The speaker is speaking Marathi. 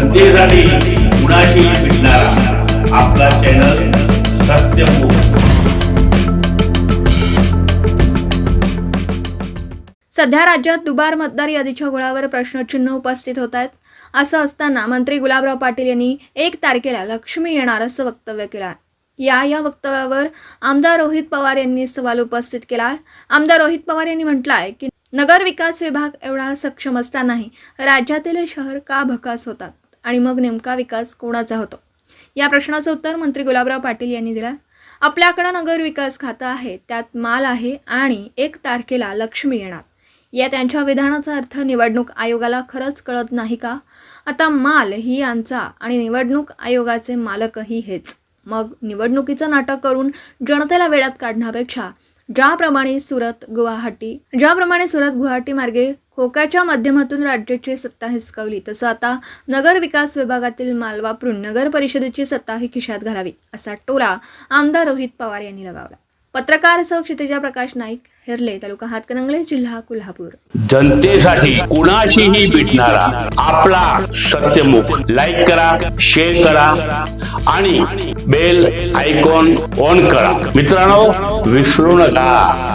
जनतेसाठी कुणाशी भेटणारा? आपला चॅनल सत्यमुख सध्या राज्यात दुबार मतदार यादीच्या गुळावर प्रश्नचिन्ह उपस्थित होत आहेत. असं असताना मंत्री गुलाबराव पाटील यांनी एक तारखेला लक्ष्मी येणार असं वक्तव्य केलं आहे. या या वक्तव्यावर आमदार रोहित पवार यांनी सवाल उपस्थित केला आहे. आमदार रोहित पवार यांनी म्हटलं आहे की नगर विकास विभाग एवढा सक्षम असतानाही राज्यातील शहर का भकास होतात? आणि मग नेमका विकास कोणाचा होतो? या प्रश्नाचं उत्तर मंत्री गुलाबराव पाटील यांनी दिलं. आपल्याकडं नगर विकास खातं आहे त्यात माल आहे आणि एक तारखेला लक्ष्मी येणार. या त्यांच्या विधानाचा अर्थ निवडणूक आयोगाला खरंच कळत नाही का? आता माल ही यांचा आणि निवडणूक आयोगाचे मालकही हेच. मग निवडणुकीचं नाटक करून जनतेला वेळात काढण्यापेक्षा ज्याप्रमाणे सुरत गुवाहाटी ज्याप्रमाणे सुरत गुवाहाटी मार्गे होकाच्या माध्यमातून राज्याची सत्ता हिसकवली. तसं आता नगर विकास विभागातील माल वापरून नगर परिषदेची सत्ता ही खिशात घालावी असा टोला आमदार रोहित पवार यांनी लगावला. पत्रकार सह क्षितिजा प्रकाश नाईक हेरले तालुका हातकणंगले जिल्हा कोल्हापूर. जनतेसाठी कुणाशीही भेटणारा आपला सत्यमुख लाईक करा शेअर करा आणि बेल आयकॉन ऑन करा. मित्रांनो विसरू नका.